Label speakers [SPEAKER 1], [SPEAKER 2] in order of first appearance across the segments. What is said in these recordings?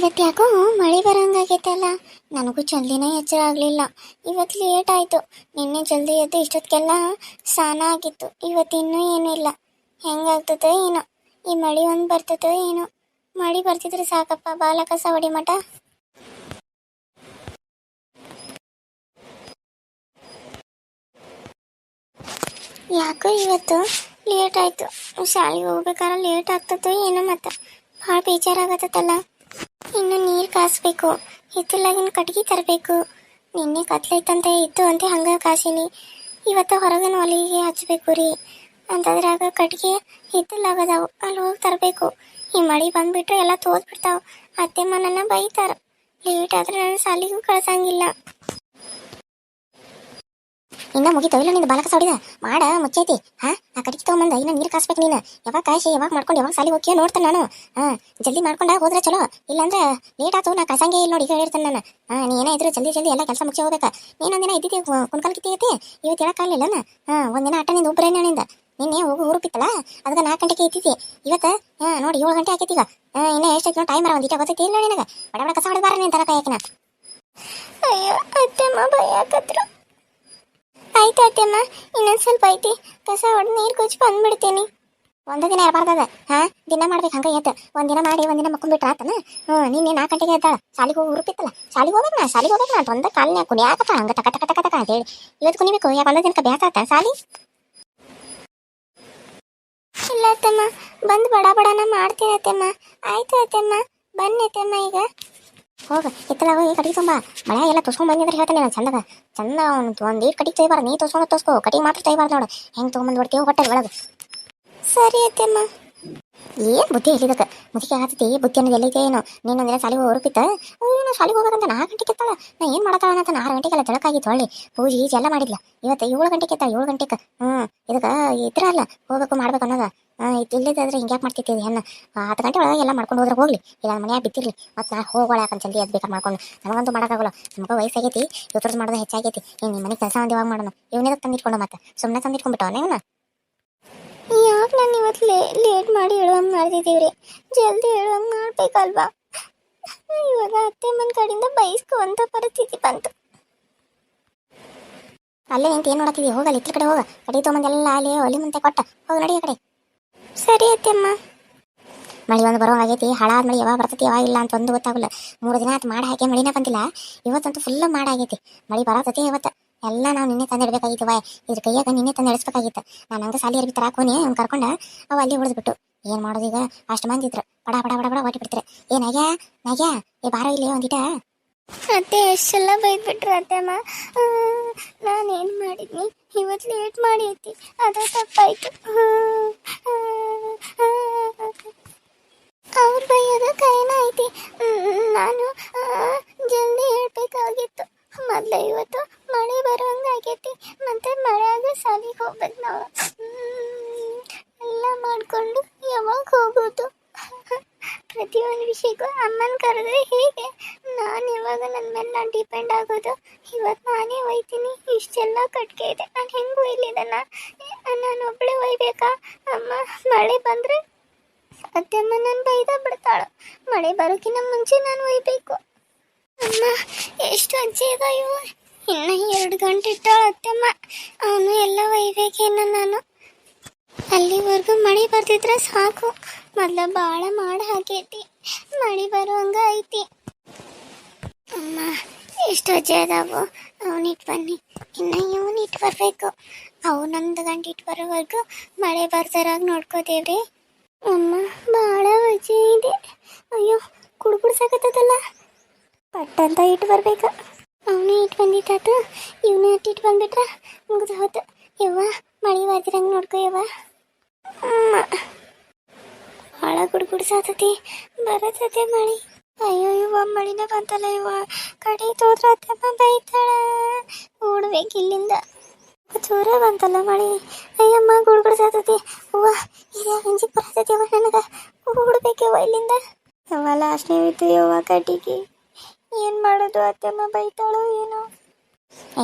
[SPEAKER 1] ಇವತ್ತು ಯಾಕೋ ಮಳೆ ಬರೋಂಗಾಗೈತಲ್ಲ? ನನಗೂ ಜಲ್ದಿನೇ ಎಚ್ಚರ ಆಗಲಿಲ್ಲ. ಇವತ್ತು ಲೇಟ್ ಆಯಿತು. ನಿನ್ನೆ ಜಲ್ದಿ ಎದ್ದು ಇಷ್ಟೊತ್ತಿಗೆಲ್ಲ ಸ್ನಾನ ಆಗಿತ್ತು. ಇವತ್ತು ಇನ್ನೂ ಏನೂ ಇಲ್ಲ. ಹೆಂಗಾಗ್ತದೋ ಏನೋ. ಈ ಮಳೆ ಒಂದು ಬರ್ತದೋ ಏನೋ. ಮಳೆ ಬರ್ತಿದ್ರೆ ಸಾಕಪ್ಪ. ಬಾಲಕ ಸವಡಿ ಮಠ. ಯಾಕೋ ಇವತ್ತು ಲೇಟ್ ಆಯಿತು. ಶಾಲೆಗೆ ಹೋಗ್ಬೇಕಾದ್ರೆ ಲೇಟ್ ಆಗ್ತದೋ ಏನೋ ಮತ್ತೆ. ಭಾಳ ಬೇಜಾರಾಗತ್ತಲ್ಲ ಇನ್ನು ನೀರು ಕಾಸ್ಬೇಕು. ಹಿತ್ತಲಾಗಿನ ಕಟ್ಗೆ ತರಬೇಕು. ನಿನ್ನೆ ಕತ್ಲೈತಂತ ಇತ್ತು ಅಂತ ಹಂಗೆ ಕಾಸಿನಿ. ಇವತ್ತು ಹೊರಗಿನ ಒಲಿಗೆ ಹಚ್ಬೇಕು ರೀ. ಅಂತದ್ರಾಗ ಕಟ್ಗೆ ಹಿತ್ತಲಾಗದಾವು. ಅಲ್ಲಿ ಹೋಗಿ ತರಬೇಕು. ಈ ಮಳೆ ಬಂದ್ಬಿಟ್ಟು ಎಲ್ಲ ತೋದ್ಬಿಡ್ತಾವ. ಅತ್ತೆ ಮನನ್ನ ಬೈತಾರ. ಲೇಟ್ ಆದ್ರೆ ನನ್ನ ಸಾಲಿಗೂ ಕಳ್ಸಂಗಿಲ್ಲ. ಇನ್ನ ಮುಗಿತು ಇಲ್ಲ ನಿನ್ನ ಬಾಲಕ ಸೌಡಿದ? ಮಾಡ, ಮುಚ್ಚೈತಿ. ಹಾ ಆ ಕಡಿಗೆ ತಗೊಂಬಂದ, ಇನ್ನ ನೀರು ಕಾಸ್ಬೇಕು ನೀನು. ಯಾವಾಗ ಕಾಯಿಸಿ ಯಾವಾಗ ಮಾಡ್ಕೊಂಡು, ಯಾವಾಗ ಸಾಲಿ ಹೋಗ್ಯೋ ನೋಡ್ತಾನೆ ನಾನು. ಹಾ, ಜಲ್ದಿ ಮಾಡ್ಕೊಂಡ ಹೋದ್ರೆ ಚಲೋ. ಇಲ್ಲಾಂದ್ರೆ ಲೇಟ್ ಆತು, ನಾ ಕಸಂಗೆ ಇಲ್ಲ ನೋಡಿ ಹೇಳಿರ್ತಾನೆ ನಾನು. ಹಾ, ನೀ ಏನೇ ಇದ್ರು ಜಲ್ದಿ ಜಲ್ದಿ ಎಲ್ಲ ಕೆಲಸ ಮುಚ್ಚಿ ಹೋಗ್ಬೇಕಾ. ನೀನೊಂದಿನ ಇದ್ದಿದ್ದೆ ಕುಣ್ಕಾಲ್ ಕಿತ್ತೈತಿ ಇವತ್ತು ಹೇಳಕ್ಕಾಗಲಿಲ್ಲ ಹಾ, ಒಂದಿನ ಆಟ ನಿಂದ ಒಬ್ಬರೇ ನಿಂದ ನಿನ್ನೆ ಹೋಗು ಹುರುಪಿತ್ತಲ್ಲ ಅದಕ್ಕೆ ನಾಲ್ಕು ಗಂಟೆಗೆ ಐತಿತಿ ಇವತ್ತು, ಹಾ, ನೋಡಿ ಏಳು ಗಂಟೆ ಆಕೈತಿ ಈಗ. ಇನ್ನ ಎಷ್ಟೈತಿ ಟೈಮ್ ಬರ ಒಂದಿಟ ಗೊತ್ತೈತಿ ಇಲ್ಲ ನಿನಗೆ? ಬಡ ಬಡ ಕಸ ಹೊಡೆದು ಬಾರ ನೀನು ತನಕ ಯಾಕಿನ ಅಯ್ಯೋ ಅತ್ತೆಮ್ಮ ಭಯಾಕತ್ರು ಆಯ್ತು ಅತ್ತೆಮ್ಮ ಇನ್ನೊಂದು ಸ್ವಲ್ಪ ಐತಿ. ಕಸ ಹೊಡೆದು ನೀರು ಕುಚ್ಚಿ ಬಂದ್ಬಿಡ್ತೀನಿ. ಒಂದು ದಿನ ಇರಬಾರ್ದದ, ಹಾ? ದಿನ ಮಾಡ್ಬೇಕು ಹಂಗ ಎದ್ದ ಒಂದಿನ ಮಾಡಿ ಒಂದಿನ ಮಕ್ಕೊಂಡ್ಬಿಟ್ರ ಆತನ? ಹ್ಞೂ ನಿನ್ನೆ ನಾಲ್ಕು ಗಂಟೆಗೆ ಎದ್ದಾಳ? ಶಾಲಿಗೆ ಹೋಗಿ ಉರುಪಿತ್ತಲ್ಲ ಶಾಲಿಗೆ ಹೋಗ್ಬೇಕು ನಾ, ಶಾಲಿಗೆ ಹೋಗ್ಬೇಕು ನಾ ಕಾಲನೇ ಕಾಲಿನ ಕುಣಿಯಾಕತ್ತ ಹಂಗ ಟಕ ಟಕ ಟಕ ಟಕ ಅಂತ ಹೇಳಿ. ಇವತ್ತು ಕುಣಿಬೇಕು, ಯಾಕ ಒಂದ ದಿನಕ್ಕೆ ಬೇಕಾತ ಸಾಲಿ ಇಲ್ಲ ಅತ್ತಮ್ಮ ಬಂದು ಬಡ ಬಡನ ಮಾಡ್ತೀನಿ ಅತ್ತಮ್ಮ ಆಯ್ತು ಅತ್ತಮ್ಮ ಬನ್ನಿ ಅತ್ತಮ್ಮ ಈಗ. ಹೋಗ ಇತ್ತಲ ಹೋಗಿ ಕಟ್ಟಿಗೆ ತುಂಬ. ಮಳೆ ಎಲ್ಲ ತೋಸ್ಕೊಂಡ್ ಬಂದಿದ್ರೆ ಹೇಳ್ತಾನೆ ನಾನು ಚಂದಗ. ಚಂದ ಒಂದು ಒಂದು ಈಟ್ ಕಟ್ಟಿಗೆ ತೊಯ್ಬಾರ ನೀ ತೋಸ್ಕೊಂಡು ತೋಸ್ಕೋ ಕಟ್ಟಿಗೆ ಮಾತ್ರ ತೊಯ್ಬಾರ್ದು ನೋಡು. ಹೆಂಗೆ ತೊಗೊಂಬಂದು ಹೊಡ್ತೀವಿ ಹೊಟ್ಟೆ ಒಳಗೆ. ಸರಿ ಅತ್ತೆಮ್ಮ. ಏನ್ ಬುದ್ಧಿ ಹೇಳಿದಕ್ಕೆ? ಮುದುಕಿ ಆಗತ್ತೈತಿ ಬುದ್ಧಿ ಅನ್ನೋದು ಎಲ್ಲೈತೆ ಏನೋ? ನೀನೊಂದಿನ ಸಾಲಿಗೆ ಹೊರಪಿತ್ತ ಅಯ್ಯೋ ಶಾಲಿಗೆ ಹೋಗ್ಬೇಕಂತ ನಾಲ್ಕು ಗಂಟೆಗೆ ಎತ್ತಾಳ ನಾ ಏನು ಮಾಡತ್ತಾಳ ಅಂತ ಆರು ಗಂಟೆಗೆಲ್ಲ ಜಳಕಾಗಿತ್ತು ಹೊಳ್ಳಿ. ಪೂಜೆ ಗೀಜೆ ಎಲ್ಲ ಮಾಡಿದ್ಲ. ಇವತ್ತು ಏಳು ಗಂಟೆಗೆ ಎತ್ತಾಳ ಏಳು ಗಂಟೆಗೆ. ಹ್ಞೂ ಇದಕ್ಕೆ ಇದ್ರ ಅಲ್ಲ. ಹೋಗ್ಬೇಕು, ಮಾಡ್ಬೇಕು ಅನ್ನೋದ. ಇಲ್ಲಿದ್ದಾದ್ರೆ ಹಿಂಗ್ಯಾಕೆ ಮಾಡ್ತಿದ್ದೀವಿ ಹೆಣ್ಣು ಹತ್ತು ಗಂಟೆ ಒಳಗೆ ಎಲ್ಲ ಮಾಡ್ಕೊಂಡು ಹೋದ್ರೆ ಹೋಗ್ಲಿ. ಇಲ್ಲ ಮನೆ ಬಿತ್ತಿರ್ಲಿ ಮತ್ತು ನಾ ಹೋಗೋಳ ಯಾಕಂತ ಜಲ್ದಿ ಅದು ಬೇಕಾ ಮಾಡ್ಕೊಂಡು? ನಮಗಂತೂ ಮಾಡೋಕ್ಕಾಗಲ್ಲ. ನಮಗೂ ವಯಸ್ಸಾಗೈತಿ ಇವತ್ತು ಮಾಡೋದು ಹೆಚ್ಚಾಗೈತಿ. ಏನು ನಿಮ್ಮ ಮನೆಗೆ ಕೆಲಸ ಒಂದು ಯಾವಾಗ ಮಾಡೋಣ ಇವನೇ ತಂದಿಟ್ಕೊಂಡು ಮತ್ತೆ? ಸುಮ್ಮನೆ ತಂದಿಟ್ಕೊಂಡ್ಬಿಟ್ಟವನೇ ಇವನ ಯಾಕೆ ನಾನು ಇವತ್ತು ಲೇ ಲೇಟ್ ಮಾಡಿ ಹೇಳುವಂಗೆ ಮಾಡ್ತಿದ್ದೀವ್ರಿ? ಜಲ್ದಿ ಹೇಳುವಂಗೆ ಮಾಡ್ಬೇಕಲ್ವಾ? ಇವಾಗ ಅತ್ತೆ ಮನ ಕಡೆಯಿಂದ ಬಯಸ್ಕೊಂತ ಪರಿಸ್ಥಿತಿ ಬಂತು. ಅಲ್ಲೇ ನಿಂತು ಏನು ನೋಡತ್ತಿದ್ದೀವಿ ಹೋಗಲ್ಲ ಇತ್ರ ಕಡೆ ಹೋಗ. ಕಡೆ ತೊಗೊಂಬಂದೆಲ್ಲ ಅಲ್ಲಿ ಒಲಿ ಮುಂದೆ ಕೊಟ್ಟ. ಹೋಗಿ ನಡಿ ಆ ಕಡೆ. ಸರಿ ಅತ್ತಮ್ಮ. ಮಳೆ ಒಂದು ಬರೋವಾಗೈತಿ ಹಾಳಾದ ಮಳೆ ಯಾವಾಗ ಬರ್ತೈತಿ, ಯಾವಾಗ ಇಲ್ಲ ಅಂತ ಒಂದು ಗೊತ್ತಾಗಲ್ಲ. ಮೂರು ದಿನ ಆಯ್ತು ಮಾಡಿ ಹಾಕಿ ಮಳಿನ ಬಂದಿಲ್ಲ. ಇವತ್ತಂತೂ ಫುಲ್ ಮಾಡಾಗೈತಿ ಮಳೆ ಬರತೈತಿ ಇವತ್ತು. ಎಲ್ಲ ನಾವು ನಿನ್ನೆ ತಂದಿಡ್ಬೇಕಾಗಿತ್ತು ವಾಯ್. ಇದ್ರ ಕೈಯಾಗ ನಿನ್ನೆ ತಂದು ಇಳಿಸ್ಬೇಕಾಗಿತ್ತು ನಾನು ಹಂಗೆ ಸಾಲಿ ಅರ್ಬಿ ತರಾಕೋನಿ ಅವ್ನು ಕರ್ಕೊಂಡ ಅವ ಅಲ್ಲಿ ಉಳಿದ್ಬಿಟ್ಟು. ಏನು ಮಾಡೋದು ಈಗ? ಅಷ್ಟು ಮಂದಿ ಇದ್ರು. ಬಡ ಬಡ ಬಡ ಬಡ ಬಿಡ್ತಾರೆ ಏ, ನಾಗ್ಯಾ? ಏ, ಬಾರ ಇಲ್ಲಿ, ಒಂದಿಟ. ಅತ್ತೆ, ಎಷ್ಟೆಲ್ಲ ಬೈದ್ಬಿಟ್ರು ಅತ್ತೆಮ್ಮ. ನಾನೇನು ಮಾಡಿದ್ನಿ? ಇವತ್ತು ಲೇಟ್ ಮಾಡಿ ತಪ್ಪಾಯಿತು. ತಪ್ಪಾಯ್ತು ಇಷ್ಟೆಲ್ಲ ಕಟ್ಗೆ ಇದೆ. ನಾನು ಇಲ್ಲಿ ನನ್ನ ನಾನು ಒಬ್ಬಳೆ ಒಯ್ಬೇಕಾ? ಅಮ್ಮ, ಮಳೆ ಬಂದರೆ ಅತ್ತೆಮ್ಮ ನಾನು ಬೈದ ಬಿಡ್ತಾಳು. ಮಳೆ ಬರೋಕ್ಕಿಂತ ಮುಂಚೆ ನಾನು ಒಯ್ಬೇಕು. ಅಮ್ಮ, ಎಷ್ಟು ಅಜ್ಜಿ ಇದೆ ಇವು ಇನ್ನು ಎರಡು ಗಂಟೆ ಇಟ್ಟಾಳ ಅತ್ತೆಮ್ಮ. ಅವನು ಎಲ್ಲ ಒಯ್ಬೇಕೇನ ನಾನು? ಅಲ್ಲಿವರೆಗೂ ಮಳೆ ಬರ್ತಿದ್ರೆ ಸಾಕು. ಮೊದಲ ಭಾಳ ಮಾಡಿ ಹಾಕೈತಿ. ಮಳೆ ಬರೋ ಹಂಗೆ ಐತಿ. ಅಮ್ಮ ಎಷ್ಟು ಅಜ್ಜಿ ಅದಾವು ಅವನಿಟ್ಟು ಬನ್ನಿ. ಇನ್ನು ಇವನ್ ಇಟ್ಟು ಬರಬೇಕು. ಅವನೊಂದು ಗಂಟೆ ಇಟ್ಟು ಬರೋವರೆಗೂ ಮಳೆ ಬರ್ತಾರಾಗ ನೋಡ್ಕೋತೇವ್ರಿ ಅಮ್ಮ ಭಾಳ ವಜೆ ಇದೆ. ಅಯ್ಯೋ, ಕುಡ್ಬುಡ್ಸಾಕತ್ತದಲ್ಲ. ಪಟ್ಟಂತ ಇಟ್ಟು ಬರ್ಬೇಕು. ಅವನೇ ಇಟ್ಟು ಬಂದಿತ್ತಾತ ಇವನೇ ಅಟ್ಟು ಇಟ್ಟು ಬಂದ್ಬಿಟ್ರ ಮುಗಿದು ಹೋತು ಯವ್ವ, ಮಳೆ ಬರ್ದಿರಂಗೆ ನೋಡ್ಕೊ ಯವ್ವ. ಅಮ್ಮ ಭಾಳ ಗುಡ್ಗುಡ್ಸಾತತಿ ಬರತತೆ ಮಳಿ. ಅಯ್ಯೋ ಇವ ಮಳಿನ ಬಂತಲ್ಲ ಇವ ಕಡೆ ತೋದ್ರ ಅತ್ತಮ್ಮ ಬೈತಾಳ ಓಡ್ಬೇಕು ಇಲ್ಲಿಂದ. ಜೋರ ಬಂತಲ್ಲ ಮಳಿ. ಅಯ್ಯಮ್ಮ ಗುಡ್ಗುಡ್ಸಾತತಿ ಅವ್ವ ಇದೇ ಗಂಜಿಗೆ ಬರತೈತಿ ನನಗೆ? ಇಲ್ಲಿಂದ. ಯವ್ವ ಲಾಸ್ಟ್ನೇ ಇತ್ತು ಯವ್ವ ಕಟ್ಟಿಗೆ. ಏನು ಮಾಡೋದು ಅತ್ತಮ್ಮ ಬೈತಾಳೋ ಏನೋ.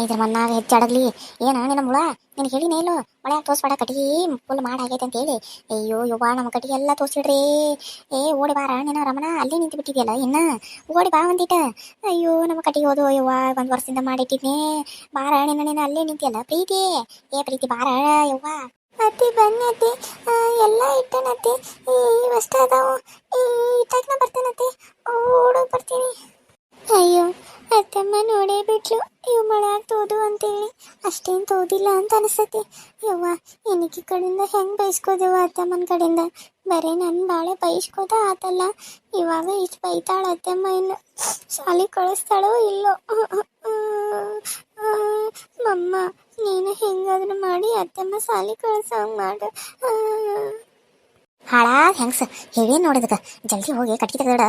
[SPEAKER 1] ಇದ್ರ ಮನ್ನಾಗ ಹೆಚ್ಚಾಡಗ್ಲಿ. ಏನ, ನಿನ್ನ ಮುಳ? ನಿನ್ ಹೇಳಿನೇ ಇಲ್ಲೋ ಮಳೆ ತೋರ್ಸ್ಬೇಡ ಕಟ್ಟಿಗೆ ಫುಲ್ ಮಾಡಾಗೈತೆ ಅಂತ ಹೇಳಿ ಅಯ್ಯೋ, ಯವ್ವ, ನಮ್ಮ ಕಟಿಗೆ ಎಲ್ಲ ತೋರ್ಸಿಡ್ರಿ ಏ, ಓಡಿ ಬಾರ ನಿನ್ನ ರಮಣ, ಅಲ್ಲೇ ನಿಂತು ಬಿಟ್ಟಿದ್ಯಲ್ಲ, ಇನ್ನ? ಓಡಿ ಬಾ ಒಂದಿಟ. ಅಯ್ಯೋ, ನಮ್ಮ ಕಟ್ಟಿಗೆ ಹೋದು, ಯವ್ವ, ಒಂದು ವರ್ಷದಿಂದ ಮಾಡಿಟ್ಟಿದ್ನೆ. ಬಾರ ನಿನ್ನ ನಿನ್ನ ಅಲ್ಲೇ ನಿಂತಿಯಲ್ಲ, ಪ್ರೀತಿ? ಏ, ಪ್ರೀತಿ, ಬಾರ, ಯವ್ವ. ಅತ್ತಿ ಬನ್ನತಿ ಎಲ್ಲ ಇಟ್ಟನತ್ತಿ ಇವಷ್ಟೇ ಅದಾವು ಈ ಇಟ್ಟಾಕ ಬರ್ತೇನತ್ತಿ ಓಡೋಗಿ ಬರ್ತೀನಿ. ಅಯ್ಯೋ ಅತ್ತಮ್ಮ ನೋಡೇ ಬಿಟ್ಲು ಇವ್ ಮಳೆ ತೋದು ಅಂತೇಳಿ ಅಷ್ಟೇನ್ ತೋದಿಲ್ಲ ಅಂತ ಅನಿಸ್ತತಿ ಯವ್ವ ಏನಕ್ಕೆ ಕಡೆಯಿಂದ ಹೆಂಗ್ ಬೈಸ್ಕೋದೇವ ಅತ್ತಮ್ಮನ ಕಡೆಯಿಂದ ಬರೇ ನನ್ ಬಾಳೆ ಬೈಸ್ಕೋದ ಆತಲ್ಲ ಇವಾಗ ಇಷ್ಟು ಬೈತಾಳ ಅತ್ತಮ್ಮ ಇನ್ನು ಶಾಲೆ ಕಳಿಸ್ತಾಳೋ ಇಲ್ಲೋ ಮಮ್ಮ ನೀನು ಹೆಂಗಾದ್ರೂ ಮಾಡಿ ಅತ್ತಮ್ಮ ಸಾಲಿ ಕಳ್ಸಂಗ್ ಮಾಡು ಹಾಳಾದ ಹೆಂಗ್ಸ? ಹೇಳಿ ನೋಡಿದಕ್ಕ? ಜಲ್ದಿ ಹೋಗಿ ಕಟ್ಟಿ ತೆಗೆದ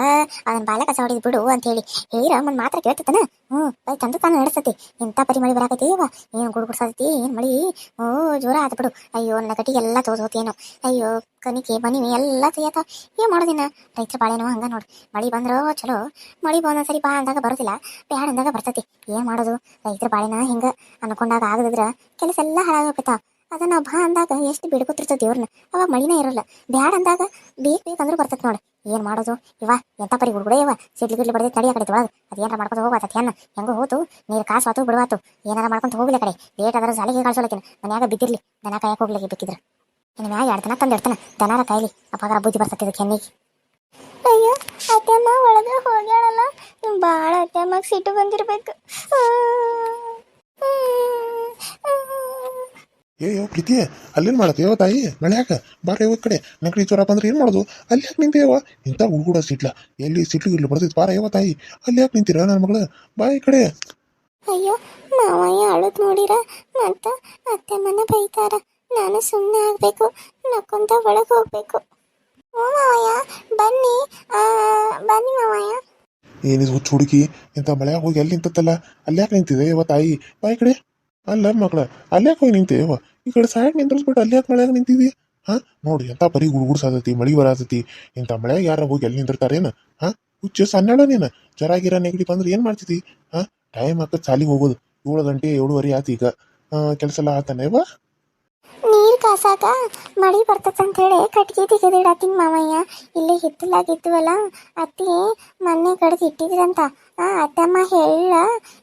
[SPEAKER 1] ಅದನ್ನ ಬಾಲ ಕಸ ಹೊಡಿದ್ ಬಿಡು ಅಂತ ಹೇಳಿ ಹೇಳಿರ ಮುನ್ ಮಾತ್ರ ಕೇಳ್ತತನ ಹ್ಮ್ ಬೈ, ತಂದು ತಾನು ನಡೆಸತಿ. ಇಂಥ ಪರಿ ಮಳಿ ಬರಾಕತಿ ಏನ್ ಗುಡ್ ಗುಡ್ಸತಿ ಏನ್ ಮಳಿ? ಓ ಜೋರ ಆತ ಬಿಡು ಅಯ್ಯೋ, ನನ್ನ ಕಟ್ಟಿಗೆ ಎಲ್ಲ ತೋದೋತೇನು ಅಯ್ಯೋ ಕನಿಕೆ ಬನಿ ಎಲ್ಲ ತೆಗಿಯತ ಏನ್ ಮಾಡೋದಿನ ರೈತರ ಬಾಳೆನೋ ಹಂಗ ನೋಡು. ಮಳಿ ಬಂದ್ರೋ ಚಲೋ. ಮಳಿ ಒಂದೊಂದ್ಸರಿ ಬಾ ಅಂದಾಗ ಬರೋದಿಲ್ಲ. ಬ್ಯಾಡ ಅಂದಾಗ ಬರ್ತತಿ. ಏನ್ ಮಾಡೋದು? ರೈತರ ಬಾಳೆನ ಹಿಂಗ ಅನ್ಕೊಂಡಾಗ ಆಗದಿದ್ರ ಕೆಲಸ ಎಲ್ಲಾ ಹಾಳಾಗೋಗ್ತಾವ ಅದನ್ನ ನಾವು ಬಾ ಅಂದಾಗ ಎಷ್ಟು ಬಿಡ್ಕೊತಿರ್ತದೆ ದೇವ್ರನ್ನ. ಅವಾಗ ಮಳಿನೇ ಇರಲ್ಲ. ಬ್ಯಾಡ ಅಂದಾಗ ಬೇಕ್ ಬೇಕಂದ್ರೂ ಬರ್ತೈತೆ ನೋಡಿ. ಏನ್ ಮಾಡೋದು? ಇವ, ಎಂತ ಪರಿ ಹುಡುಗಡೆ ಇವ? ಸಿಡ್ಲಿ ಗಿಡ್ಲಿ ಬಡದೆ ತಡಿ ಆ ಕಡೆ ಒಳಗೆ ಅದೇನಾರ ಮಾಡ್ಕೊಂಡು ಹೋಗ್ಬಾತ ಹೆಣ್ಣ ಹೆಂಗೋ ಹೋತು. ನೀರು ಕಾಸು ಆತು ಬಿಡುವಾತು. ಏನಾರ ಮಾಡ್ಕೊಂತ ಹೋಗ್ಲಿ ಕಡೆ. ಲೇಟ್ ಆದ್ರೆ ಸಾಲಿಗೆ ಕಳ್ಸೋಲಕಿನ ಮನ್ಯಾಗ ಬಿದ್ದಿರ್ಲಿ. ದನ ಕಾಯಕ್ಕೆ ಹೋಗ್ಲಿಕ್ಕೆ ಬೇಕಿದ್ರ ಇನ್ನು ಮ್ಯಾಗ ಎರಡು ದಿನ ತಂದು ಇಡ್ತಾನ. ದನಾರ ಕಾಯ್ಲಿ. ಅಪ್ಪಾಗ ಬುದ್ಧಿ ಬರ್ತೈತೆ ಇದಕ್ಕೆ ಅಯ್ಯೋ, ಅತ್ತೆಮ್ಮ ಒಳಗೆ ಹೋಗ್ಯಾಳಲ್ಲ. ಭಾಳ ಅತ್ತೆಮ್ಮಗೆ ಸಿಟ್ಟು ಬಂದಿರ್ಬೇಕು.
[SPEAKER 2] ಏ ಯೋ ಪ್ರೀತಿ ಅಲ್ಲೇನು ಮಾಡತ್ತೆ? ಯಾವ ತಾಯಿ ಮಳ್ಯಾಕ ಬಾರ ಯಾವ ಕಡೆ. ನಕಡಿ ಜ್ವರ ಬಂದ್ರೆ ಏನು ಮಾಡೋದು? ಅಲ್ಲಿ ಯಾಕೆ ನಿಂತೇವ ಇಂಥ ಹುಡುಗೂಡ ಸಿಟ್ಲ. ಎಲ್ಲಿ ಸಿಟ್ಲು ಇಲ್ಲಿ ಬರ್ತೈತೆ ಬಾರ ಯಾವ ತಾಯಿ? ಅಲ್ಲಿ ಯಾಕೆ ನಿಂತೀರ ನನ್ನ ಮಗಳ? ಬಾ ಈ ಕಡೆ.
[SPEAKER 1] ಅಯ್ಯೋ ಮಾವಯ್ಯ ಅಳದ್ ನೋಡಿರ? ಅಂತ ಅತ್ತೆ ಮನ ಬೈತಾರ. ನಾನು ಸುಮ್ಮನೆ ಆಗ್ಬೇಕು. ನಕ್ಕೊಂತ ಒಳಗೆ ಹೋಗ್ಬೇಕು. ಓ ಮಾವಯ್ಯ ಬನ್ನಿ. ಬನ್ನಿ ಮಾವಯ್ಯ.
[SPEAKER 2] ಏನಿದು ಹುಚ್ಚು ಹುಡುಗಿ? ಇಂಥ ಮಳೆಯಾಗ ಹೋಗಿ ಎಲ್ಲಿ ನಿಂತತ್ತಲ್ಲ? ಅಲ್ಲಿ ಯಾಕೆ ನಿಂತಿದೆ ಯಾವ ತಾಯಿ? ಬಾ ಈ ಕಡೆ. ಅಲ್ಲ ಮಗಳ, ಅಲ್ಲೇ ಹೋಗಿ ನಿಂತೇವ ಈ ಕಡೆ ಸೈಡ್ ನಿಂದ್ರಿಸ್ಬಿಟ್ಟು ಅಲ್ಲೇ ಯಾಕೆ ಮಳೆಯಾಗ ನಿಂತಿದ್ದಿ ಹಾ, ನೋಡಿ ಎಂಥ ಪರಿ ಗುಡ್ಗುಡ್ಸಾತತಿ ಮಳಿ ಬರಾತತಿ. ಇಂಥ ಮಳೆಯಾಗ ಯಾರ ಹೋಗಿ ಎಲ್ಲಿ ನಿಂದಿರ್ತಾರೇನ ಹಾ, ಹುಚ್ಚು ಸಣ್ಣ ನೀನು. ಜ್ವರ ಗಿರ ನೆಗಡಿ ಬಂದ್ರೆ ಏನು ಮಾಡ್ತಿದ್ದಿ ಹಾ, ಟೈಮ್ ಹಾಕ ಸಾಲಿಗೆ ಹೋಗೋದು. ಏಳು ಗಂಟೆ, ಏಳುವರೆ ಆತು ಈಗ. ಕೆಲಸ ಎಲ್ಲ ಆತಾನೇವಾ
[SPEAKER 1] ನೀರ್ ಕಾಸಾಕ ಮಳಿ ಬರ್ತದಂತ ಹೇಳಿ ಕಟ್ಗೆ ತೆಗೆದಿಡತ್ತೀನಿ ಮಾವಯ್ಯ. ಇಲ್ಲಿ ಹಿತ್ತಲಾಗಿದ್ವಲ್ಲ ಅತ್ತಿ ಮೊನ್ನೆ ಕಡ್ದು ಇಟ್ಟಿದ್ರಂತ. ಅತ್ತಮ್ಮ ಹೇಳ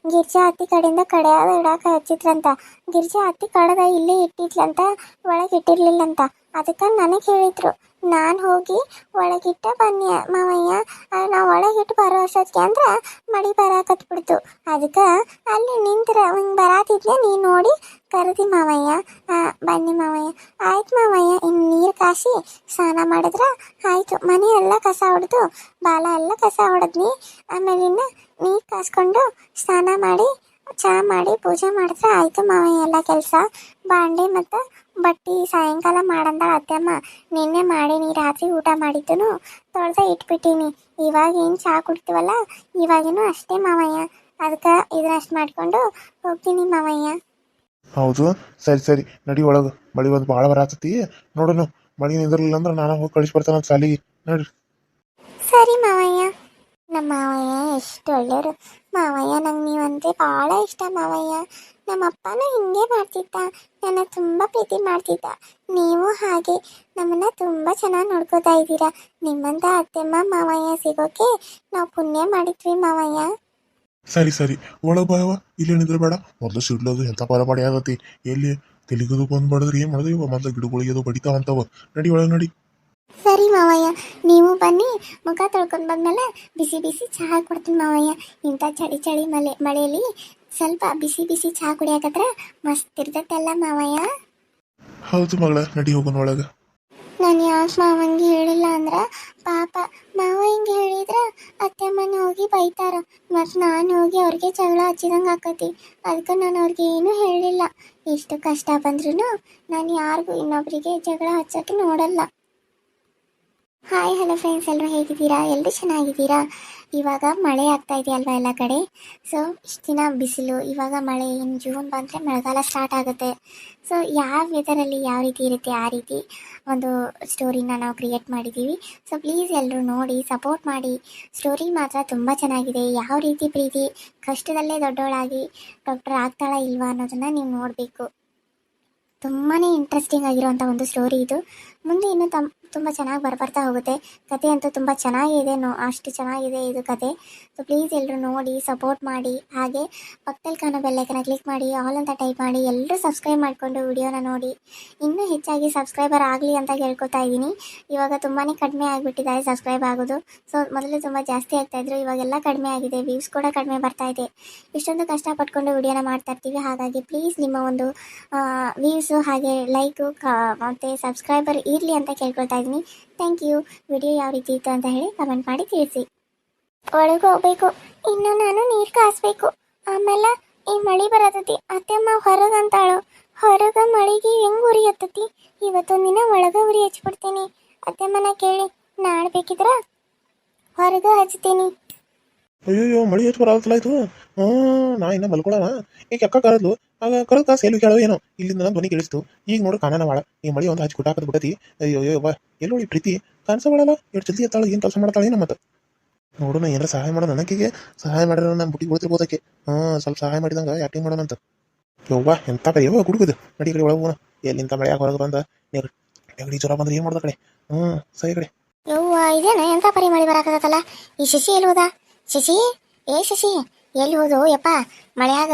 [SPEAKER 1] ಗಿರ್ಜಾ ಹತ್ತಿ ಕಡೆಯಿಂದ ಕಡೆಯಾದ ಇಡಾಕ ಹಚ್ಚಿದ್ರಂತ. ಗಿರ್ಜಾ ಹತ್ತಿ ಕಡದ ಇಲ್ಲೇ ಇಟ್ಟಿದ್ಲಂತ, ಒಳಗೆ ಇಟ್ಟಿರ್ಲಿಲ್ಲಂತ. ಅದಕ್ಕೆ ನನಗೆ ಹೇಳಿದ್ರು. ನಾನು ಹೋಗಿ ಒಳಗಿಟ್ಟ ಬನ್ನಿ ಮಾವಯ್ಯ. ನಾ ಒಳಗಿಟ್ಟು ಬರೋ ಅಷ್ಟೊತ್ತಿಗೆ ಅಂದ್ರೆ ಮಳಿ ಬರಾಕತ್ಬಿಡ್ತು. ಅದಕ್ಕೆ ಅಲ್ಲಿ ನಿಂತ್ರ ಹಿಂಗೆ ಬರಾತಿದ್ಲೆ ನೀ ನೋಡಿ ಕರೆದಿ ಮಾವಯ್ಯ. ಬನ್ನಿ ಮಾವಯ್ಯ. ಆಯ್ತು ಮಾವಯ್ಯ ಇನ್ನು ನೀರು ಕಾಸಿ ಸ್ನಾನ ಮಾಡಿದ್ರ ಆಯ್ತು. ಮನೆ ಎಲ್ಲ ಕಸ ಹೊಡೆದು ಬಾಲ ಎಲ್ಲ ಕಸ ಹೊಡೆದ್ನಿ ಆಮೇಲೆ ಇನ್ನು ನೀರು ಕಾಸ್ಕೊಂಡು ಸ್ನಾನ ಮಾಡಿ ಚಹಾ ಮಾಡಿ ಪೂಜೆ ಮಾಡಿದ್ರೆ ಆಯ್ತು ಮಾವ ಎಲ್ಲ ಕೆಲಸ. ಬಾಂಡೆ ಮತ್ತು ಬಟ್ಟಿ ಸಾಯಂಕಾಲ ಮಾಡಂದ ಅತ್ತಮ್ಮ. ನಿನ್ನೆ ಮಾಡೀನಿ ರಾತ್ರಿ ಊಟ ಮಾಡಿದ್ದನು ತೊಳೆದ ಇಟ್ಬಿಟ್ಟೀನಿ. ಇವಾಗ ಏನು ಚಹಾ ಕುಡ್ತೀವಲ್ಲ? ಇವಾಗೇನು ಅಷ್ಟೇ ಮಾವಯ್ಯ. ಅದಕ್ಕೆ ಇದ್ರಷ್ಟು ಮಾಡ್ಕೊಂಡು ಹೋಗ್ತೀನಿ ಮಾವಯ್ಯ.
[SPEAKER 2] ಹೌದು. ಸರಿ ಸರಿ. ನಡಿ ಒಳಗೆ. ಮಳಿ ಒಂದು ಭಾಳ ಬರತ್ತತಿ ನೋಡೋಣ. ಮಳಿ ನಿಂದಿರಲಿಲ್ಲ ಅಂದ್ರೆ ನಾನು ಹೋಗಿ ಕಳಿಸ್ಬರ್ತಾನ ಸಾಲಿಗೆ ನೋಡಿ.
[SPEAKER 1] ಸರಿ ಮಾವಯ್ಯ. ನಮ್ಮ ಮಾವಯ್ಯ ಎಷ್ಟು ಒಳ್ಳೆಯವರು. ಮಾವಯ್ಯ ನಂಗೆ ನೀವಂದರೆ ಭಾಳ ಇಷ್ಟ ಮಾವಯ್ಯ. ನಮ್ಮ ಅಪ್ಪನೂ ಹಿಂಗೆ ಮಾಡ್ತಿದ್ದ. ನನ್ನ ತುಂಬ ಪ್ರೀತಿ ಮಾಡ್ತಿದ್ದ. ನೀವು ಹಾಗೆ. ನಮ್ಮನ್ನ ತುಂಬ ಚೆನ್ನಾಗಿ ನೋಡ್ಕೋತಾ ಇದ್ದೀರಾ. ನಿಮ್ಮಂತ ಅತ್ತೆಮ್ಮ ಮಾವಯ್ಯ ಸಿಗೋಕೆ ನಾವು ಪುಣ್ಯ ಮಾಡಿದ್ವಿ ಮಾವಯ್ಯ.
[SPEAKER 2] ಸರಿ ಸರಿ. ಒಳಗೆ ಬಾಯವ ಇಲ್ಲಿ ನಿಂದ್ರೆ ಬೇಡ. ಮೊದಲು ಸಿಡ್ಲೋದು ಎಂಥ ಪರಪಾಡಿ ಆಗತಿ ಎಲ್ಲಿ? ತೆಲುಗುದು ಬಂದ್ ಮಾಡಿದ್ರೆ ಏನು ಮಾಡೋದು ಇವ ಮೊದಲು ಗಿಡಗಳಿಗೆ ಬಡಿತಾವಂತವ ನಡಿ, ಒಳಗೆ ನಡಿ.
[SPEAKER 1] ಸರಿ ಮಾವಯ್ಯ ನೀವು ಬನ್ನಿ. ಮುಖ ತೊಳ್ಕೊಂಡು ಬಂದ್ಮೇಲೆ ಬಿಸಿ ಬಿಸಿ ಚಹಾ ಕೊಡ್ತೀನಿ ಮಾವಯ್ಯ. ಇಂಥ ಚಳಿ ಚಳಿ ಮಳೆ ಮಳೆಯಲ್ಲಿ ಸ್ವಲ್ಪ ಬಿಸಿ ಬಿಸಿ ಚಹಾ ಕುಡಿಯಾಕತ್ರ ಮಸ್ತ್ ಇರ್ತೈತಲ್ಲ ಮಾವಯ್ಯ.
[SPEAKER 2] ಹೌದು ಮಗಳ ನಡಿ ಹೋಗೋಣ ಒಳಗೆ.
[SPEAKER 1] ನಾನು ಯಾಕೆ ಮಾವಂಗೆ ಹೇಳಿಲ್ಲ ಅಂದ್ರೆ ಪಾಪ ಮಾವ ಹಿಂಗೆ ಹೇಳಿದ್ರ ಅತ್ತೆ ಮನೆ ಹೋಗಿ ಬೈತಾರ. ಮತ್ತು ನಾನು ಹೋಗಿ ಅವ್ರಿಗೆ ಜಗಳ ಹಚ್ಚಿದಂಗೆ ಆಕತಿ. ಅದಕ್ಕೆ ನಾನು ಅವ್ರಿಗೆ ಏನೂ ಹೇಳಿಲ್ಲ. ಎಷ್ಟು ಕಷ್ಟ ಬಂದ್ರೂ ನಾನು ಯಾರಿಗೂ ಇನ್ನೊಬ್ರಿಗೆ ಜಗಳ ಹಚ್ಚಕ್ಕೆ ನೋಡಲ್ಲ. ಹಾಯ್ ಹಲೋ ಫ್ರೆಂಡ್ಸ್ ಎಲ್ಲರೂ ಹೇಗಿದ್ದೀರಾ? ಎಲ್ಲರೂ ಚೆನ್ನಾಗಿದ್ದೀರಾ? ಇವಾಗ ಮಳೆ ಆಗ್ತಾ ಇದೆ ಅಲ್ವಾ ಎಲ್ಲ ಕಡೆ? ಸೊ ಇಷ್ಟು ದಿನ ಬಿಸಿಲು, ಇವಾಗ ಮಳೆ ಏನು ಜೂನ್ ಬಂದರೆ ಮಳೆಗಾಲ ಸ್ಟಾರ್ಟ್ ಆಗುತ್ತೆ. ಸೊ ಯಾವ ವೆದರಲ್ಲಿ ಯಾವ ರೀತಿ ಇರುತ್ತೆ ಆ ರೀತಿ ಒಂದು ಸ್ಟೋರಿನ ನಾವು ಕ್ರಿಯೇಟ್ ಮಾಡಿದ್ದೀವಿ. ಸೊ ಪ್ಲೀಸ್ ಎಲ್ಲರೂ ನೋಡಿ ಸಪೋರ್ಟ್ ಮಾಡಿ. ಸ್ಟೋರಿ ಮಾತ್ರ ತುಂಬ ಚೆನ್ನಾಗಿದೆ. ಯಾವ ರೀತಿ ಪ್ರೀತಿ, ಕಷ್ಟದಲ್ಲೇ ದೊಡ್ಡವಳಾಗಿ ಡಾಕ್ಟರ್ ಆಗ್ತಾಳಾ ಇಲ್ವಾ ಅನ್ನೋದನ್ನು ನೀವು ನೋಡಬೇಕು. ತುಂಬಾ ಇಂಟ್ರೆಸ್ಟಿಂಗ್ ಆಗಿರುವಂಥ ಒಂದು ಸ್ಟೋರಿ ಇದು. ಮುಂದೆ ಇನ್ನೂ ತಮ್ ತುಂಬ ಚೆನ್ನಾಗಿ ಬರ್ಬರ್ತಾ ಹೋಗುತ್ತೆ. ಕತೆ ಅಂತೂ ತುಂಬ ಚೆನ್ನಾಗಿದೆ ನೋ, ಅಷ್ಟು ಚೆನ್ನಾಗಿದೆ ಇದು ಕತೆ. ಸೊ ಪ್ಲೀಸ್ ಎಲ್ಲರೂ ನೋಡಿ ಸಪೋರ್ಟ್ ಮಾಡಿ, ಹಾಗೆ ಪಕ್ಕದಲ್ಲಿ ಕಾಣೋ ಬೆಲ್ಲೈಕನ ಕ್ಲಿಕ್ ಮಾಡಿ ಆಲ್ ಅಂತ ಟೈಪ್ ಮಾಡಿ ಎಲ್ಲರೂ ಸಬ್ಸ್ಕ್ರೈಬ್ ಮಾಡಿಕೊಂಡು ವಿಡಿಯೋನ ನೋಡಿ. ಇನ್ನೂ ಹೆಚ್ಚಾಗಿ ಸಬ್ಸ್ಕ್ರೈಬರ್ ಆಗಲಿ ಅಂತ ಕೇಳ್ಕೊತಾ ಇದ್ದೀನಿ. ಇವಾಗ ತುಂಬಾ ಕಡಿಮೆ ಆಗಿಬಿಟ್ಟಿದ್ದಾರೆ ಸಬ್ಸ್ಕ್ರೈಬ್ ಆಗೋದು. ಸೊ ಮೊದಲು ತುಂಬ ಜಾಸ್ತಿ ಆಗ್ತಾ ಇದ್ರು, ಇವಾಗೆಲ್ಲ ಕಡಿಮೆ ಆಗಿದೆ ವ್ಯೂಸ್ ಕೂಡ ಕಡಿಮೆ ಬರ್ತಾ ಇದೆ. ಇಷ್ಟೊಂದು ಕಷ್ಟಪಟ್ಕೊಂಡು ವಿಡಿಯೋನ ಮಾಡ್ತಾ ಇರ್ತೀವಿ, ಹಾಗಾಗಿ ಪ್ಲೀಸ್ ನಿಮ್ಮ ಒಂದು ವ್ಯೂಸು ಹಾಗೆ ಲೈಕು ಮತ್ತು ಸಬ್ಸ್ಕ್ರೈಬರ್ ಇರಲಿ ಅಂತ ಕೇಳ್ಕೊಳ್ತಾ ಇದ್ದೀನಿ. ಥ್ಯಾಂಕ್ ಯು ವಿಡಿಯೋ ಯಾವ ರೀತಿ ಇತ್ತು ಅಂತ ಹೇಳಿ ಕಮೆಂಟ್ ಮಾಡಿ ತಿಳಿಸಿ. ಒಳಗೆ ಹೋಗ್ಬೇಕು ಇನ್ನು ನಾನು ನೀರು ಕಾಸ್ಬೇಕು. ಆಮೇಲೆ ಈ ಮಳಿ ಬರತತಿ. ಅತ್ತೆಮ್ಮ ಹೊರಗೆ ಅಂತಾಳು ಹೊರಗೆ ಮಳಿಗೆ ಹೆಂಗೆ ಉರಿ ಹತ್ತತಿ? ಇವತ್ತೊಂದು ದಿನ ಒಳಗೆ ಉರಿ ಹಚ್ಬಿಡ್ತೀನಿ. ಅತ್ತೆಮ್ಮನ ಕೇಳಿ, ನಾಳೆ ಬೇಕಿದ್ರ ಹೊರಗೆ ಹಚ್ತೀನಿ.
[SPEAKER 2] ಅಯ್ಯೋ ಮಳಿ ಹೆಚ್ಚು ಬರತ್ತಲ್ಲ ಇದು? ನಾ ಇನ್ನ ಮಲ್ಕೊಳ್ಳೋಣ ಈಗ ಅಕ್ಕ ಕರೆದ್ಲು? ಆಗ ಕರೆದ ಕಾಸು ಎಲ್ಲಿ ಕೇಳೋ ಏನೋ ಇಲ್ಲಿಂದ ನಾನು ಧ್ವನಿ ಕೇಳಿಸ್ತು. ಈಗ ನೋಡು ಕಾಣನ ಬಾಳ. ಈ ಮಳಿ ಒಂದು ಹಚ್ಚಿ ಕುಟಾಕದ ಬಿಡತಿ ಅಯ್ಯೋ ವಾ ಎಲ್ಲೋಳಿ ಪ್ರೀತಿ? ಕಾಣಿಸಬಾಳಲ್ಲ? ಎಷ್ಟು ಜಲ್ದಿ ಎತ್ತಾಳು? ಏನು ಕೆಲಸ ಮಾಡ್ತಾಳೆ? ಏನೋ ಮತ್ತೆ. ನೋಡು ನಾ ಏನಾರ ಸಹಾಯ ಮಾಡೋ ನನಗೆ ಸಹಾಯ ಮಾಡಿದ್ರೆ ನಾನು ಬುಟ್ಟಿ ಉಳಿತಿರ್ಬೋದಕ್ಕೆ ಹಾಂ, ಸ್ವಲ್ಪ ಸಹಾಯ ಮಾಡಿದಂಗ ಮಾಡೋಣ ಅಂತ. ಯವ್ವಾ, ಎಂತ ಬರೀ ಯೋ ಗುಡುಗುದು. ನಡಿ ಕಡೆ ಒಳಗೆ ಹೋಗೋಣ. ಎಲ್ಲಿಂದ ಮಳೆ ಹೊರಗೆ ಬಂದ? ನೆಗಡಿ ನೆಗಡಿ ಜ್ವರ ಬಂದ್ರೆ ಏನು ಮಾಡ್ದ ಕಡೆ? ಹ್ಞೂ ಸರಿ ಕಡೆ.
[SPEAKER 1] ಯವ್ವ, ಇದೇನ? ಎಂತ ಪರಿ ಮಳಿ ಬರಾಕತ್ತಲ್ಲ? ಈ ಶಶಿ ಎಲ್ಲಿ ಹೋದ? ಶಶಿ? ಏ, ಶಶಿ, ಎಲ್ಲಿ ಹೋದು ಯಪ್ಪ, ಮಳೆಯಾಗ.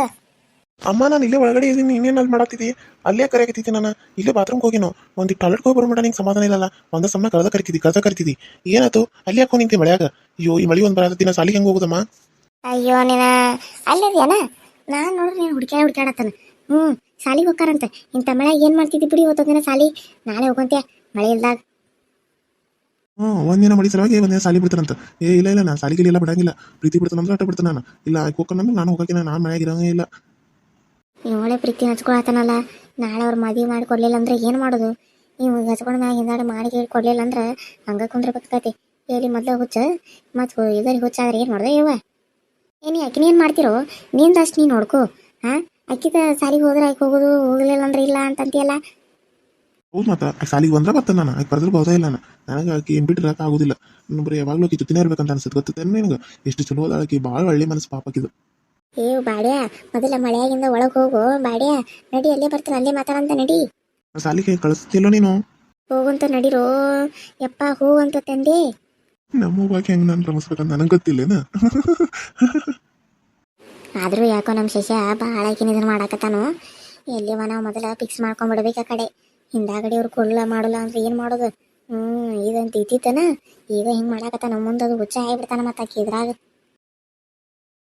[SPEAKER 2] ಅಮ್ಮ ನಾನು ಇಲ್ಲೇ ಒಳಗಡೆ ಇದ್ದೀನಿ ಇನ್ನೇನು ಅಲ್ಲಿ ಮಾಡತ್ತಿದ್ದಿ ಅಲ್ಲೇ ಕರೆಯಕತ್ತಿದ್ದಿ ನಾನು. ಇಲ್ಲೇ ಬಾತ್ರೂಮ್ಗೆ ಹೋಗಿನೋ. ಒಂದು ಟಾಯ್ಲೆಟ್ ಹೋಗಿ ಬರ್ಬಿಡ ನಿಂಗೆ ಸಮಾಧಾನ ಇಲ್ಲಲ್ಲ. ಒಂದ ಸಮ ಕರೆದ ಕರಿತಿದ್ದಿ ಕರೆದ ಕರಿತಿದ್ದಿ. ಏನಾಯ್ತು? ಅಲ್ಲಿ ಹಾಕೋ ನಿಂತಿ ಮಳೆಯಾಗ? ಅಯ್ಯೋ ಈ ಮಳಿ ಒಂದು ಬರತ್ತಿನ ಸಾಲಿಗೆ ಹೆಂಗೆ ಹೋಗುದಮ್ಮ?
[SPEAKER 1] ಅಯ್ಯೋ ನೀನ. ಅಲ್ಲದ್ಯಾನ ನಾನು ನೋಡ್ರಿ ನೀನು ಹುಡ್ಕ್ಯಾಡ ಹುಡುಕ್ಯಾಡತ್ತಾನ ಹ್ಞೂ ಸಾಲಿಗೆ ಹೋಗ್ತಾರಂತ ಇಂಥ ಮಳೆ ಏನು ಮಾಡ್ತಿದ್ದಿ ಬಿಡಿ ಇವತ್ತೊಂದಿನ ಸಾಲಿ? ನಾಳೆ ಹೋಗಂತೆ ಮಳೆ ಇಲ್ದಾಗ.
[SPEAKER 2] ಹ್ಞೂ ಒಂದಿನ ಮಳಿ ಸಲುವಾಗಿ ಒಂದಿನ ಸಾಲಿ ಬಿಡ್ತಾರಂತ ಏ ಇಲ್ಲ ಇಲ್ಲ ನಾನು ಸಾಲಿಗೆ ಇಲ್ಲ ಬಿಡಂಗಿಲ್ಲ. ಪ್ರೀತಿ ಬಿಡ್ತಾನಂದ್ರೆ ಅಟ ಬಿಡ್ತಾನೆ ನಾನು. ಇಲ್ಲ ಹೋಗ್ಕೊಂಡ್ರೆ ನಾನು ಹೋಗಕ್ಕೆ ನಾನು ಮನೆಯಾಗಿರೋಂಗೇ ಇಲ್ಲ.
[SPEAKER 1] ಒಳ್ಳೆ ಪ್ರೀತಿ ಹಚ್ಕೊಳತ್ತಾನಲ್ಲ ನಾಳೆ ಅವ್ರ ಮದುವೆ ಮಾಡಿ ಕೊಡ್ಲಿಲ್ಲ ಅಂದ್ರೆ ಏನು ಮಾಡೋದು? ನೀವು ಹಚ್ಕೊಂಡ ಮ್ಯಾಗ ಹಿಂದಾಡಿ ಮಾಡಿ ಕೇಳಿ ಕೊಡ್ಲಿಲ್ಲ ಅಂದ್ರೆ ಹಂಗ ಕುಂದ್ರೆ ಬದುಕತಿ ಹೇಳಿ ಮೊದಲು ಹುಚ್ಚ, ಮತ್ತು ಇದರಿಗೆ ಹುಚ್ಚಾದ್ರೆ ಏನು ಮಾಡ್ದೆ ಇವ? ಏನಿ ಅಕ್ಕಿ ಏನು ಮಾಡ್ತಿರೋ? ನಿಂದಷ್ಟು ನೀ ನೋಡ್ಕೋ, ಹಾಂ? ಅಕ್ಕಿದ ಸಾಲಿಗೆ ಹೋದ್ರೆ ಆಕೆ ಹೋಗೋದು ಹೋಗ್ಲಿಲ್ಲ ಅಂದ್ರೆ ಇಲ್ಲ ಅಂತಂತೀಯಲ್ಲ?
[SPEAKER 2] ಹೌದು ಮತ್ತೆ ಸಾಲಿಗೆ ಬಂದ್ರೆ ಬರ್ತಾನೆ ನಾನು, ಆಕೆ ಬರ್ದ್ರೆ ಇಲ್ಲ ನಾನು. ನನಗೆ ಆಕಿ ಏನು ಬಿಟ್ಟರೆ ಆಗೋದಿಲ್ಲ. ಇನ್ನು ಬರೀ ಯಾವಾಗಲೂ ಆಕಿ ಜೊತೆನೇ ಇರ್ಬೇಕಂತ ಅನ್ಸುತ್ತೆ. ಗೊತ್ತೈತೆ ನಿನಗೆ? ಎಷ್ಟು ಚಲೋ ಅದ ಆಕಿ ಭಾಳ ಒಳ್ಳೆ ಮನಸ್ಸು ಪಾಪಕ್ಕಿದು
[SPEAKER 1] ಏ ಬಾಡ್ಯಾ ಮೊದಲ ಮಳೆಯಾಗಿಂದ ಒಳಗೆ ಹೋಗು. ಬಾಡ್ಯಾ ನಡಿ ಅಲ್ಲೇ ಬರ್ತಾನೆ ಅಲ್ಲೇ ಮಾತಾಡಂತ ನಡಿ.
[SPEAKER 2] ಸಾಲಿಗೆ ಕಳಿಸ್ತಿಲ್ಲ ನೀನು?
[SPEAKER 1] ಹೋಗಂತ ನಡಿರೋ. ಯಪ್ಪ ಹೂ ಅಂತ ತಂದೆ.
[SPEAKER 2] ನಮ್ಮ ಬಾಕಿ ಹೆಂಗ್ ನಾನು ರಮಿಸ್ಬೇಕಂತ ನನಗೆ ಗೊತ್ತಿಲ್ಲೇನ?
[SPEAKER 1] ಆದ್ರೂ ಯಾಕೋ ನಮ್ಮ ಶಶ ಭಾಳ ಇದನ್ನ ಮಾಡಾಕತ್ತಾನು. ಎಲ್ಲಿವ ನಾವು ಮೊದಲ ಫಿಕ್ಸ್ ಮಾಡ್ಕೊಂಡ್ಬಿಡ್ಬೇಕು ಆ ಕಡೆ. ಹಿಂದಾಗಡೆ ಅವ್ರು ಕೊಡ್ಲ ಮಾಡಲ್ಲ ಅಂದ್ರೆ ಏನು ಮಾಡೋದು? ಹ್ಮ್ ಇದಂತ ಇದ್ದಿತ್ತನ ಈಗ ಹಿಂಗೆ ಮಾಡಾಕತ್ತಾನ. ಮುಂದೆ ಅದು ಹುಚ್ಚ ಆಗಿಬಿಡ್ತಾನ ಮತ್ತೆ ಇದ್ರಾಗ.